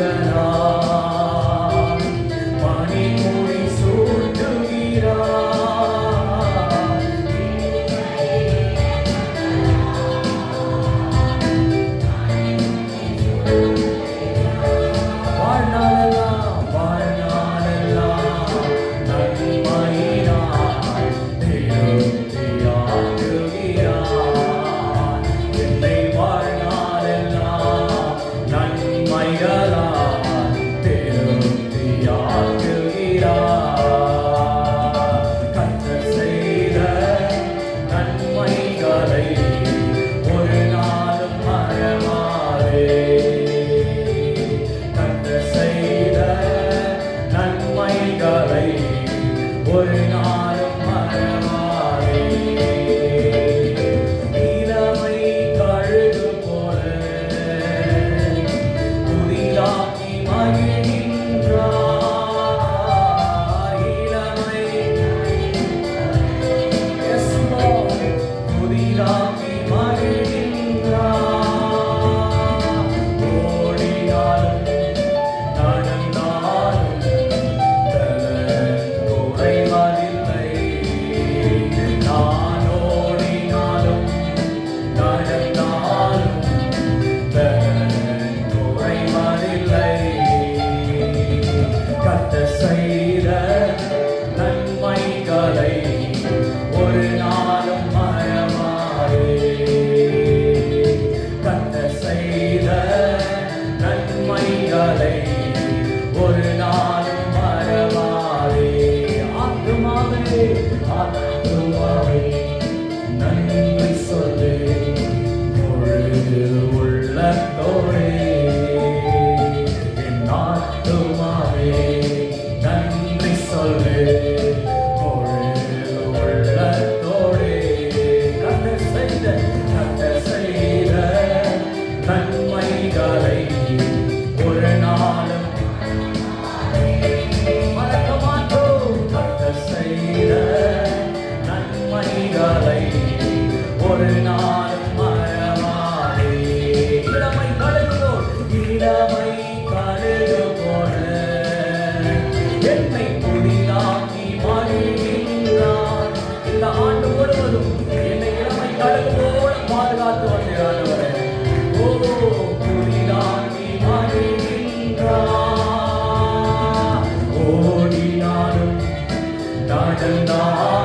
and all. செய்த நன்மைகளை ஒரு நாளும் மறவாரே கத்த செய்த நன்மைகளை ஒரு நாளும் மறவாரே ஆத்துமாவே ஆத்துமாவே. and now.